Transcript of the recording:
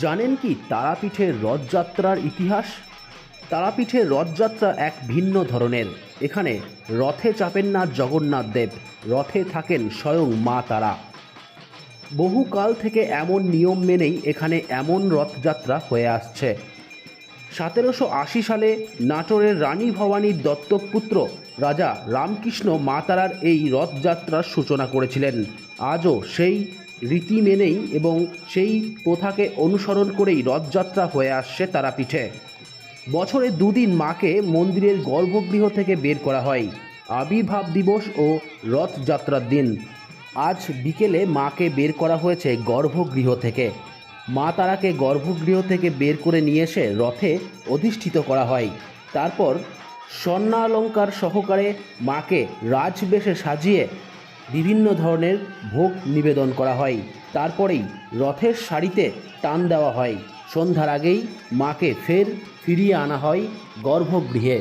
জানেন কি তারাপীঠের রথযাত্রার ইতিহাস? তারাপীঠের রথযাত্রা এক ভিন্ন ধরনের। এখানে রথে চাপেন না জগন্নাথ দেব, রথে থাকেন স্বয়ং মা তারা। বহুকাল থেকে এমন নিয়ম মেনেই এখানে এমন রথযাত্রা হয়ে আসছে। সতেরোশো আশি সালে নাটোরের রানী ভবানীর দত্তক পুত্র রাজা রামকৃষ্ণ মা তারার এই রথযাত্রার সূচনা করেছিলেন। আজও সেই রীতি মেনেই এবং সেই প্রথাকে অনুসরণ করেই রথযাত্রা হয়ে আসছে তারাপীঠে। বছরে দুদিন মাকে মন্দিরের গর্ভগৃহ থেকে বের করা হয়। আবির্ভাব দিবস ও রথযাত্রার দিন। আজ বিকেলে মাকে বের করা হয়েছে গর্ভগৃহ থেকে। মা তারাকে গর্ভগৃহ থেকে বের করে নিয়ে এসে রথে অধিষ্ঠিত করা হয়। তারপর স্বর্ণালঙ্কার সহকারে মাকে রাজবেশে সাজিয়ে বিভিন্ন ধরনের ভোগ নিবেদন করা হয়। তারপরেই রথের শাড়িতে টান দেওয়া হয়। সন্ধ্যার আগেই মাকে ফের ফিরিয়ে আনা হয় গর্ভগৃহে।